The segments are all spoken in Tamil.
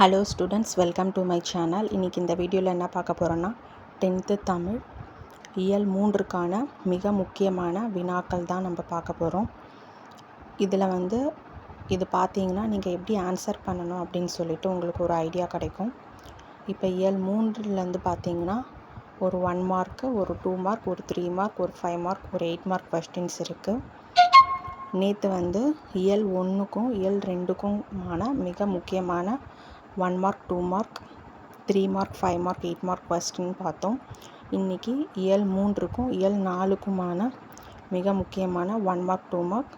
Hello students welcome to my channel. இன்றைக்கி இந்த வீடியோவில் என்ன பார்க்க போகிறோன்னா டென்த்து தமிழ் இயல் மூன்றுக்கான மிக முக்கியமான வினாக்கள் தான் நம்ம பார்க்க போகிறோம் இதில் வந்து இது பார்த்தீங்கன்னா நீங்கள் எப்படி ஆன்சர் பண்ணணும் அப்படின்னு சொல்லிட்டு உங்களுக்கு ஒரு ஐடியா கிடைக்கும். இப்போ இயல் மூன்றுலேருந்து பார்த்தீங்கன்னா ஒரு ஒன் மார்க்கு ஒரு டூ மார்க் ஒரு த்ரீ மார்க் ஒரு ஃபைவ் மார்க் ஒரு எயிட் மார்க் கொஸ்டின்ஸ் இருக்குது நேற்று வந்து இயல் ஒன்றுக்கும் இயல் ரெண்டுக்குமான மிக முக்கியமான one mark two mark three mark five mark eight mark question பார்த்தோம். இன்றைக்கி இயல் மூன்றுக்கும் இயல் நாலுக்குமான மிக முக்கியமான one mark two mark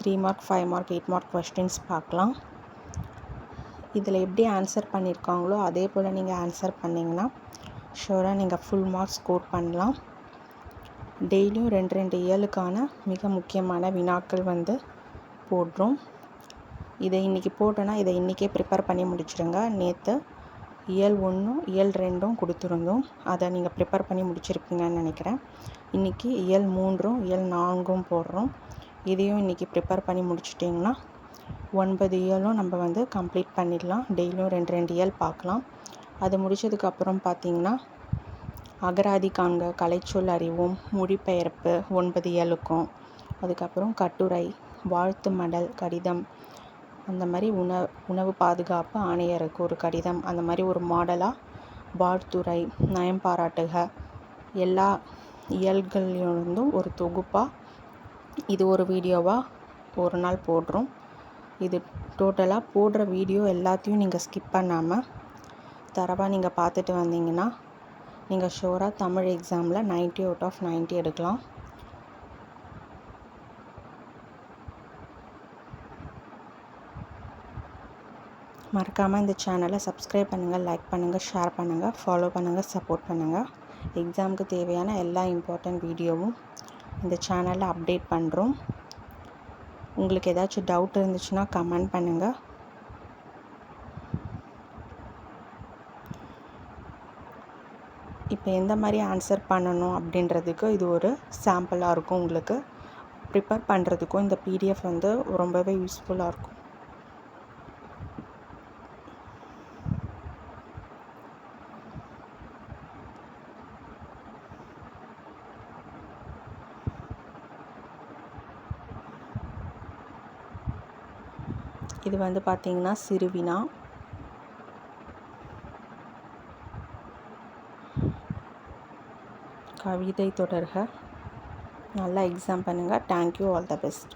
three mark five mark eight mark questions பார்க்கலாம். இதில் எப்படி ஆன்சர் பண்ணியிருக்காங்களோ அதே போல் நீங்கள் ஆன்சர் பண்ணிங்கன்னா ஷூராக நீங்கள் ஃபுல் மார்க் ஸ்கோர் பண்ணலாம். டெய்லியும் ரெண்டு ரெண்டு இயலுக்கான மிக முக்கியமான வினாக்கள் வந்து போடுறோம். இதை இன்றைக்கி போட்டோன்னா இதை இன்றைக்கே ப்ரிப்பேர் பண்ணி முடிச்சிடுங்க நேற்று இயல் ஒன்றும் இயல் ரெண்டும் கொடுத்துருந்தோம். அதை நீங்கள் ப்ரிப்பேர் பண்ணி முடிச்சிருப்பீங்கன்னு நினைக்கிறேன். இன்றைக்கி இயல் மூன்றும் இயல் நான்கும் போடுறோம். இதையும் இன்றைக்கி ப்ரிப்பேர் பண்ணி முடிச்சிட்டிங்கன்னா ஒன்பது இயலும் நம்ம வந்து கம்ப்ளீட் பண்ணிடலாம். டெய்லியும் ரெண்டு ரெண்டு இயல் பார்க்கலாம். அது முடித்ததுக்கப்புறம் பார்த்திங்கன்னா அகராதி காண்க கலைச்சொல் அறிவோம் மொழிபெயர்ப்பு ஒன்பது இயலுக்கும். அதுக்கப்புறம் கட்டுரை வாழ்த்து மடல் கடிதம் அந்த மாதிரி உணவு உணவு பாதுகாப்பு ஆணையருக்கு ஒரு கடிதம் அந்த மாதிரி ஒரு மாடலாக வாழ்த்துறை நயம் பாராட்டுக. எல்லா இயல்கள்லேருந்தும் ஒரு தொகுப்பாக இது ஒரு வீடியோவாக ஒரு நாள் போடுறோம். இது டோட்டலாக போடுற வீடியோ எல்லாத்தையும் நீங்கள் ஸ்கிப் பண்ணாமல் தரவாக நீங்கள் பார்த்துட்டு வந்தீங்கன்னா நீங்கள் ஷோராக தமிழ் எக்ஸாமில் நைன்ட்டி அவுட் ஆஃப் நைன்ட்டி எடுக்கலாம். மறக்காமல் இந்த சேனலை சப்ஸ்கிரைப் பண்ணுங்கள் லைக் பண்ணுங்கள் ஷேர் பண்ணுங்கள் ஃபாலோ பண்ணுங்கள் சப்போர்ட் பண்ணுங்கள் எக்ஸாமுக்கு தேவையான எல்லா இம்பார்ட்டண்ட் வீடியோவும் இந்த சேனலில் அப்டேட் பண்ணுறோம் உங்களுக்கு ஏதாச்சும் டவுட் இருந்துச்சுன்னா கமெண்ட் பண்ணுங்கள் இப்போ எந்த மாதிரி ஆன்சர் பண்ணணும் அப்படின்றதுக்கு இது ஒரு சாம்பிளாக இருக்கும் உங்களுக்கு. ப்ரிப்பேர் பண்ணுறதுக்கும் இந்த பிடிஎஃப் வந்து ரொம்பவே யூஸ்ஃபுல்லாக இருக்கும். இது வந்து பார்த்திங்கன்னா சிறுவினா. கவிதை தொடர்க நல்லா எக்ஸாம் பண்ணுங்கள் தேங்க்யூ ஆல் த பெஸ்ட்